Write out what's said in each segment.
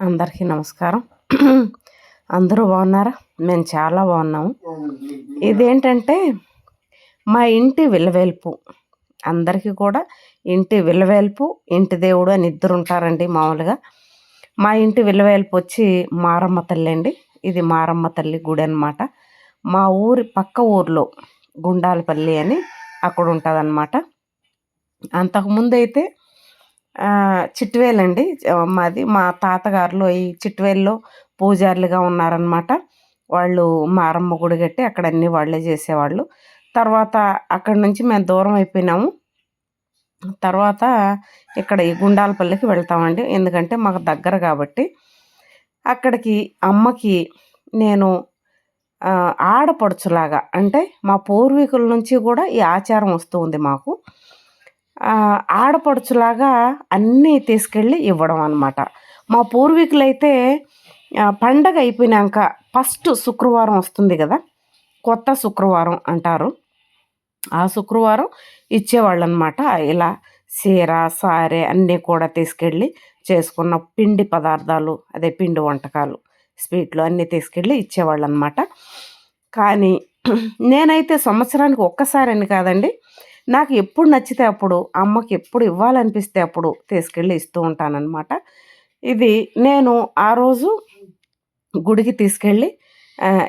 అందరికీ నమస్కారం. అందరూ బాగున్నారా? మేము చాలా బాగున్నాము. ఇదేంటంటే మా ఇంటి విలవేల్పు. అందరికీ కూడా ఇంటి విలవేల్పు ఇంటి దేవుడు అని ఇద్దరు ఉంటారండి మామూలుగా. మా ఇంటి విలవేల్పు వచ్చి మారమ్మ తల్లి అండి. ఇది మారమ్మ తల్లి గుడి అనమాట మా ఊరి పక్క ఊర్లో గుండాలపల్లి అని అక్కడ ఉంటుందన్నమాట. అంతకుముందు అయితే చిట్వేలండి. మాది మా తాతగారులు ఈ చిట్వేల్లో పూజారులుగా ఉన్నారనమాట వాళ్ళు మారమ్మ గుడి కట్టి అక్కడ అన్నీ వాళ్ళే చేసేవాళ్ళు. తర్వాత అక్కడి నుంచి మేము దూరం అయిపోయినాము. తర్వాత ఇక్కడ ఈ గుండాలపల్లికి వెళ్తామండి. ఎందుకంటే మాకు దగ్గర కాబట్టి. అక్కడికి అమ్మకి నేను ఆడపడుచులాగా అంటే మా పూర్వీకుల నుంచి కూడా ఈ ఆచారం వస్తూ ఉంది మాకు. ఆడపడుచులాగా అన్నీ తీసుకెళ్ళి ఇవ్వడం అనమాట మా పూర్వీకులైతే పండగ అయిపోయినాక ఫస్ట్ శుక్రవారం వస్తుంది కదా కొత్త శుక్రవారం అంటారు. ఆ శుక్రవారం ఇచ్చేవాళ్ళు అనమాట ఇలా చీర సారె అన్నీ కూడా తీసుకెళ్ళి చేసుకున్న పిండి పదార్థాలు అదే పిండి వంటకాలు స్వీట్లు అన్నీ తీసుకెళ్ళి ఇచ్చేవాళ్ళు అనమాట కానీ నేనైతే సంవత్సరానికి ఒక్కసారి అని కాదండి నాకు ఎప్పుడు నచ్చితే అప్పుడు అమ్మకి ఎప్పుడు ఇవ్వాలనిపిస్తే అప్పుడు తీసుకెళ్ళి ఇస్తూ ఉంటానన్నమాట. ఇది నేను ఆ రోజు గుడికి తీసుకెళ్ళి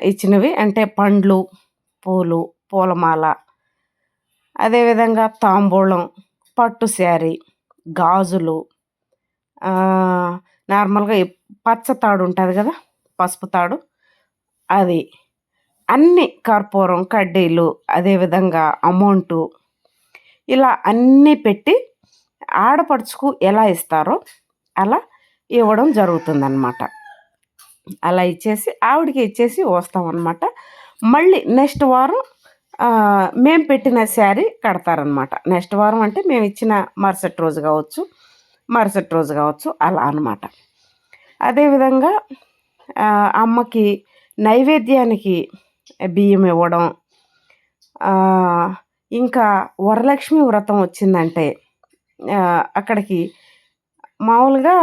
ఇచ్చినవి అంటే పండ్లు పూలు పూలమాల అదేవిధంగా తాంబూలం పట్టు శారీ గాజులు నార్మల్గా పచ్చ తాడు ఉంటుంది కదా పసుపు తాడు అది అన్ని కర్పూరం కడ్డీలు అదేవిధంగా అమౌంటు ఇలా అన్నీ పెట్టి ఆడపడుచుకు ఎలా ఇస్తారో అలా ఇవ్వడం జరుగుతుందన్నమాట. అలా ఇచ్చేసి ఆవిడకి ఇచ్చేసి వస్తామన్నమాట. మళ్ళీ నెక్స్ట్ వారం మేము పెట్టిన శారీ కడతారనమాట నెక్స్ట్ వారం అంటే మేము ఇచ్చిన మరుసటి రోజు కావచ్చు మరుసటి రోజు కావచ్చు అలా అనమాట అదేవిధంగా అమ్మకి నైవేద్యానికి బియ్యం ఇవ్వడం ఇంకా వరలక్ష్మి వ్రతం వచ్చిందంటే అక్కడికి. మామూలుగా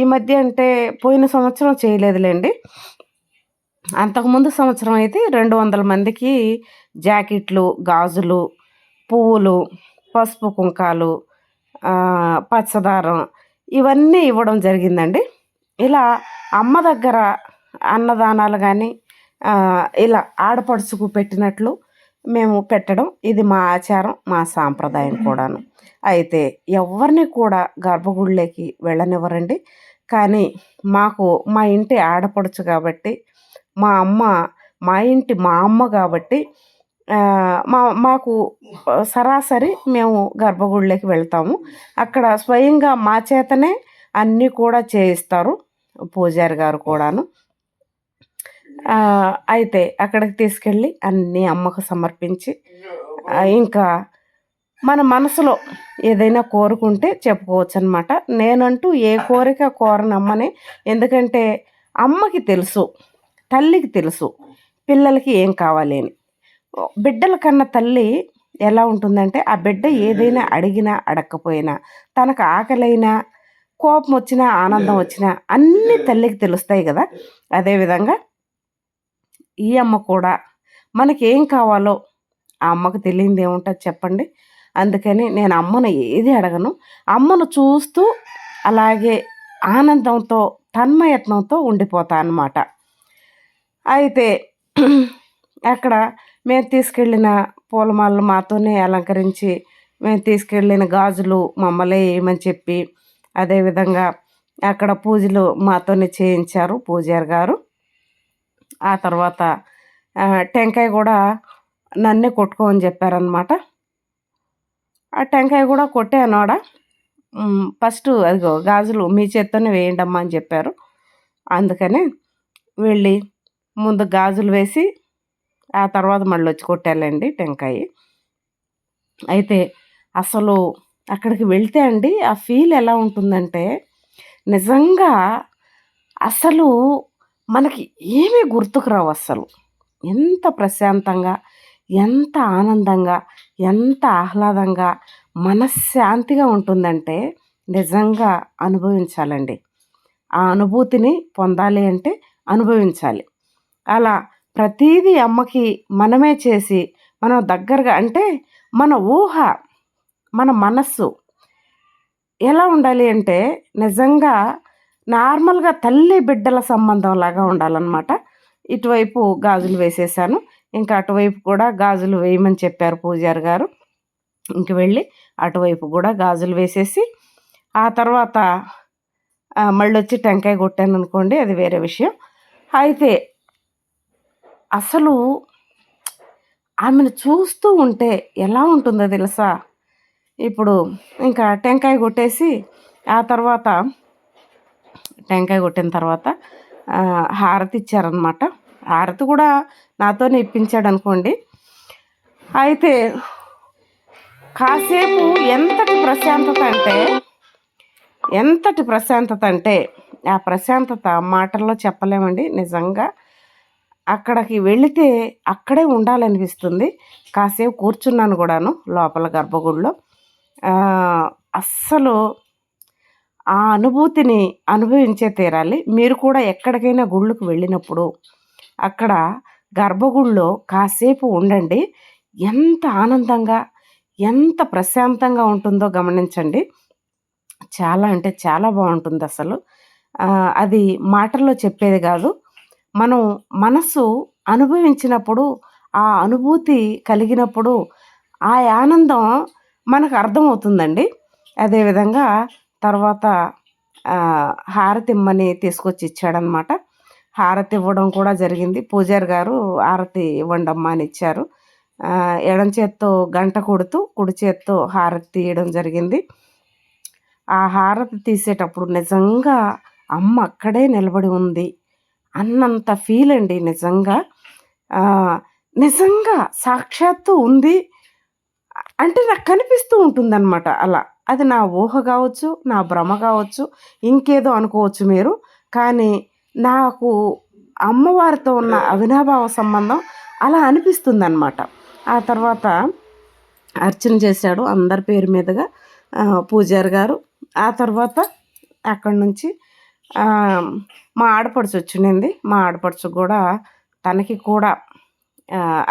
ఈ మధ్య అంటే పోయిన సంవత్సరం చేయలేదులేండి. అంతకుముందు సంవత్సరం అయితే రెండు వందల మందికి జాకెట్లు గాజులు పువ్వులు పసుపు కుంకాలు పచ్చదారం ఇవన్నీ ఇవ్వడం జరిగిందండి. ఇలా అమ్మ దగ్గర అన్నదానాలు కానీ ఇలా ఆడపడుచుకు పెట్టినట్లు మేము పెట్టడం ఇది మా ఆచారం మా సాంప్రదాయం కూడాను. అయితే ఎవరిని కూడా గర్భగుడిలోకి వెళ్ళనివ్వరండి. కానీ మాకు మా ఇంటి ఆడపడుచు కాబట్టి మా అమ్మ మా ఇంటి మా అమ్మ కాబట్టి మా మాకు సరాసరి మేము గర్భగుడిలోకి వెళ్తాము. అక్కడ స్వయంగా మా చేతనే అన్నీ కూడా చేయిస్తారు పూజారి గారు కూడాను. అయితే అక్కడికి తీసుకెళ్ళి అన్నీ అమ్మకు సమర్పించి ఇంకా మన మనసులో ఏదైనా కోరుకుంటే చెప్పుకోవచ్చు అనమాట నేనంటూ ఏ కోరిక కోరనమ్మని ఎందుకంటే అమ్మకి తెలుసు తల్లికి తెలుసు పిల్లలకి ఏం కావాలి అని. బిడ్డల కన్నా తల్లి ఎలా ఉంటుందంటే ఆ బిడ్డ ఏదైనా అడిగినా అడగకపోయినా తనకు ఆకలైనా కోపం వచ్చినా ఆనందం వచ్చినా అన్నీ తల్లికి తెలుస్తాయి కదా. అదేవిధంగా ఈ అమ్మ కూడా మనకి ఏం కావాలో ఆ అమ్మకు తెలియంది ఏముంటుంది చెప్పండి. అందుకని నేను అమ్మను ఏది అడగను. అమ్మను చూస్తూ అలాగే ఆనందంతో తన్మయత్నంతో ఉండిపోతా అన్నమాట. అయితే అక్కడ మేము తీసుకెళ్ళిన పూలమాలలు మాతోనే అలంకరించి మేము తీసుకెళ్ళిన గాజులు మమ్మల్ని వేయమని చెప్పి అదేవిధంగా అక్కడ పూజలు మాతోనే చేయించారు పూజారి గారు. ఆ తర్వాత టెంకాయ కూడా నన్నే కొట్టుకోమని చెప్పారనమాట ఆ టెంకాయ కూడా కొట్టాను ఆడ. ఫస్ట్ అదిగో గాజులు మీ చేత్తోనే వేయండమ్మా అని చెప్పారు. అందుకనే వెళ్ళి ముందు గాజులు వేసి ఆ తర్వాత మళ్ళీ వచ్చి కొట్టాలండి టెంకాయ. అయితే అసలు అక్కడికి వెళ్తే అండి ఆ ఫీల్ ఎలా ఉంటుందంటే నిజంగా అసలు మనకి ఏమీ గుర్తుకు రావు అస్సలు. ఎంత ప్రశాంతంగా ఎంత ఆనందంగా ఎంత ఆహ్లాదంగా మనశ్శాంతిగా ఉంటుందంటే నిజంగా అనుభవించాలండి. ఆ అనుభూతిని పొందాలి అంటే అనుభవించాలి. అలా ప్రతీదీ అమ్మకి మనమే చేసి మనం దగ్గరగా అంటే మన ఊహ మన మనస్సు ఎలా ఉండాలి అంటే నిజంగా నార్మల్గా తల్లి బిడ్డల సంబంధం లాగా ఉండాలన్నమాట. ఇటువైపు గాజులు వేసేసాను. ఇంకా అటువైపు కూడా గాజులు వేయమని చెప్పారు పూజారి గారు. ఇంక వెళ్ళి అటువైపు కూడా గాజులు వేసేసి ఆ తర్వాత మళ్ళీ వచ్చి టెంకాయ కొట్టాను అనుకోండి అది వేరే విషయం. అయితే అసలు ఆమెను చూస్తూ ఉంటే ఎలా ఉంటుందో తెలుసా? ఇప్పుడు ఇంకా టెంకాయ కొట్టేసి ఆ తర్వాత టెంకాయ కొట్టిన తర్వాత హారతి ఇచ్చారనమాట హారతి కూడా నాతోనే ఇప్పించాడు అనుకోండి అయితే కాసేపు ఎంతటి ప్రశాంతత అంటే ఎంతటి ప్రశాంతత అంటే ఆ ప్రశాంతత మాటల్లో చెప్పలేమండి. నిజంగా అక్కడికి వెళితే అక్కడే ఉండాలనిపిస్తుంది. కాసేపు కూర్చున్నాను కూడాను లోపల గర్భగుడిలో. అస్సలు ఆ అనుభూతిని అనుభవించే తీరాలి. మీరు కూడా ఎక్కడికైనా గుళ్ళకు వెళ్ళినప్పుడు అక్కడ గర్భగుడిలో కాసేపు ఉండండి. ఎంత ఆనందంగా ఎంత ప్రశాంతంగా ఉంటుందో గమనించండి. చాలా అంటే చాలా బాగుంటుంది అసలు. అది మాటల్లో చెప్పేది కాదు. మనం మనసు అనుభవించినప్పుడు ఆ అనుభూతి కలిగినప్పుడు ఆ ఆనందం మనకు అర్థమవుతుందండి. అదేవిధంగా తర్వాత హారతి ఇమ్మని తీసుకొచ్చి ఇచ్చాడనమాట హారతి ఇవ్వడం కూడా జరిగింది. పూజారి గారు హారతి ఇవ్వండి అమ్మ అని ఇచ్చారు. ఎడం చేత్తో గంట కొడుతూ కుడి చేత్తో హారతి తీయడం జరిగింది. ఆ హారతి తీసేటప్పుడు నిజంగా అమ్మ అక్కడే నిలబడి ఉంది అన్నంత ఫీల్ అండి నిజంగా. నిజంగా సాక్షాత్తు ఉంది. అంటే నాకు కనిపిస్తూ ఉంటుందన్నమాట అలా. అది నా ఊహ కావచ్చు నా భ్రమ కావచ్చు ఇంకేదో అనుకోవచ్చు మీరు. కానీ నాకు అమ్మవారితో ఉన్న అవినాభావ సంబంధం అలా అనిపిస్తుంది అనమాట ఆ తర్వాత అర్చన చేశాడు అందరి పేరు మీదుగా పూజారి గారు. ఆ తర్వాత అక్కడి నుంచి మా ఆడపడుచు వచ్చింది మా ఆడపడుచు కూడా తనకి కూడా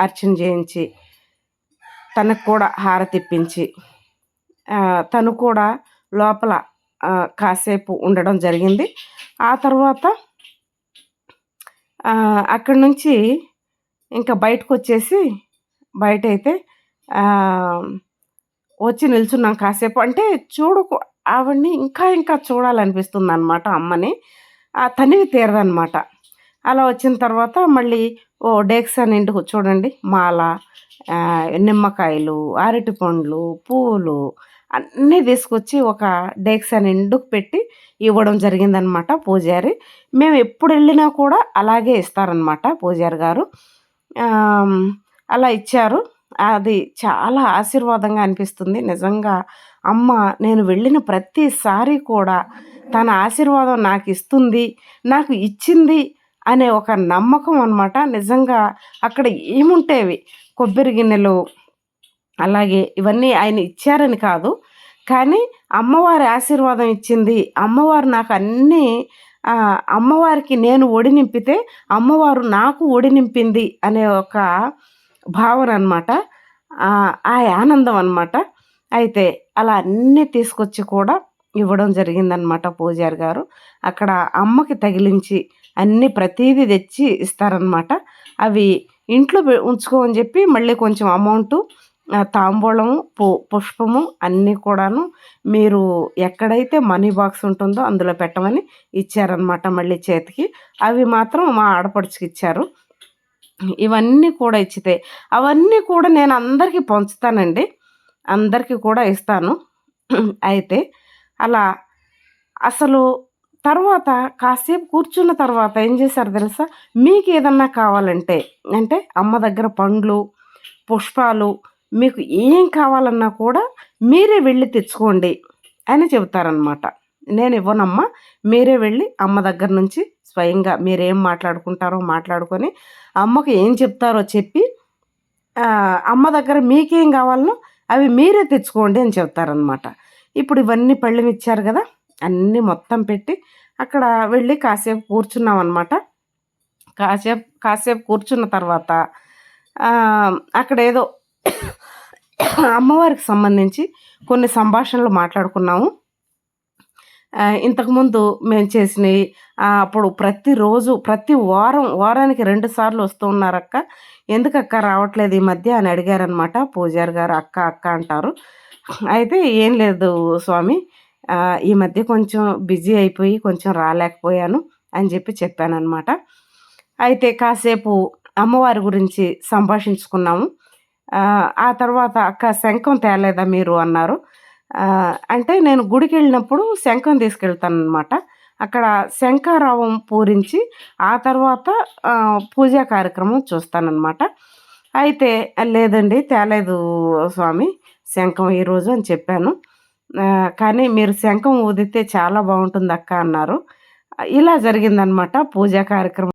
అర్చన చేయించి తనకు కూడా హారతిప్పించి తను కూడా లోపల కాసేపు ఉండడం జరిగింది. ఆ తర్వాత అక్కడి నుంచి ఇంకా బయటకు వచ్చేసి బయట అయితే వచ్చి నిల్చున్నాం కాసేపు. అంటే చూడకు ఆవిడ్ని ఇంకా ఇంకా చూడాలనిపిస్తుంది అనమాట అమ్మని తనివి తీరదనమాట అలా వచ్చిన తర్వాత మళ్ళీ ఓ డేక్స్ అని ఇంటికి చూడండి మాల నిమ్మకాయలు అరటి పండ్లు పూలు అన్నీ తీసుకొచ్చి ఒక డేక్స్ అని ఎండుకు పెట్టి ఇవ్వడం జరిగిందనమాట పూజారి. మేము ఎప్పుడు వెళ్ళినా కూడా అలాగే ఇస్తారనమాట పూజారి గారు. అలా ఇచ్చారు. అది చాలా ఆశీర్వాదంగా అనిపిస్తుంది. నిజంగా అమ్మ నేను వెళ్ళిన ప్రతిసారి కూడా తన ఆశీర్వాదం నాకు ఇస్తుంది నాకు ఇచ్చింది అనే ఒక నమ్మకం అనమాట. నిజంగా అక్కడ ఏముంటేవి? కొబ్బరి గిన్నెలు అలాగే ఇవన్నీ ఆయన ఇచ్చారని కాదు. కానీ అమ్మవారి ఆశీర్వాదం ఇచ్చింది. అమ్మవారు నాకు అన్నీ అమ్మవారికి నేను ఒడి నింపితే అమ్మవారు నాకు ఒడి నింపింది అనే ఒక భావన అనమాట ఆ ఆనందం అనమాట అయితే అలా అన్నీ తీసుకొచ్చి కూడా ఇవ్వడం జరిగిందనమాట పూజారి గారు. అక్కడ అమ్మకి తగిలించి అన్నీ ప్రతీది తెచ్చి ఇస్తారనమాట అవి ఇంట్లో ఉంచుకోమని చెప్పి మళ్ళీ కొంచెం అమౌంటు తాంబూలము పు పుష్పము అన్నీ కూడాను మీరు ఎక్కడైతే మనీ బాక్స్ ఉంటుందో అందులో పెట్టమని ఇచ్చారనమాట మళ్ళీ చేతికి. అవి మాత్రం మా ఆడపడుచుకి ఇచ్చారు. ఇవన్నీ కూడా ఇచ్చితే అవన్నీ కూడా నేను అందరికీ పంచుతానండి. అందరికీ కూడా ఇస్తాను. అయితే అలా అసలు తర్వాత కాసేపు కూర్చున్న తర్వాత ఏం చేశారు తెలుసా? మీకు ఏదన్నా కావాలంటే అంటే అమ్మ దగ్గర పండ్లు పుష్పాలు మీకు ఏం కావాలన్నా కూడా మీరే వెళ్ళి తెచ్చుకోండి అని చెబుతారనమాట నేను ఇవ్వనమ్మా మీరే వెళ్ళి అమ్మ దగ్గర నుంచి స్వయంగా మీరేం మాట్లాడుకుంటారో మాట్లాడుకొని అమ్మకు ఏం చెప్తారో చెప్పి అమ్మ దగ్గర మీకేం కావాలనో అవి మీరే తెచ్చుకోండి అని చెప్తారనమాట ఇప్పుడు ఇవన్నీ పళ్ళెం ఇచ్చారు కదా అన్నీ మొత్తం పెట్టి అక్కడ వెళ్ళి కాసేపు కూర్చున్నాం అనమాట కాసేపు కాసేపు కూర్చున్న తర్వాత అక్కడ ఏదో అమ్మవారికి సంబంధించి కొన్ని సంభాషణలు మాట్లాడుకున్నాము. ఇంతకుముందు మేము చేసినవి అప్పుడు ప్రతిరోజు ప్రతి వారం వారానికి రెండు సార్లు వస్తూ ఉన్నారక్క. ఎందుకు అక్క రావట్లేదు ఈ మధ్య అని అడిగారనమాట పూజారి గారు అక్క అక్క అంటారు. అయితే ఏం లేదు స్వామి ఈ మధ్య కొంచెం బిజీ అయిపోయి కొంచెం రాలేకపోయాను అని చెప్పి చెప్పానన్నమాట. అయితే కాసేపు అమ్మవారి గురించి సంభాషించుకున్నాము. ఆ, తర్వాత అక్క శంఖం తేలేదా మీరు అన్నారు. అంటే నేను గుడికి వెళ్ళినప్పుడు శంఖం తీసుకెళ్తానమాట అక్కడ శంఖారావం పూరించి ఆ తర్వాత పూజా కార్యక్రమం చూస్తానన్నమాట. అయితే లేదండి తేలేదు స్వామి శంఖం ఈరోజు అని చెప్పాను. కానీ మీరు శంఖం ఊదితే చాలా బాగుంటుంది అక్క అన్నారు. ఇలా జరిగిందనమాట పూజా కార్యక్రమం.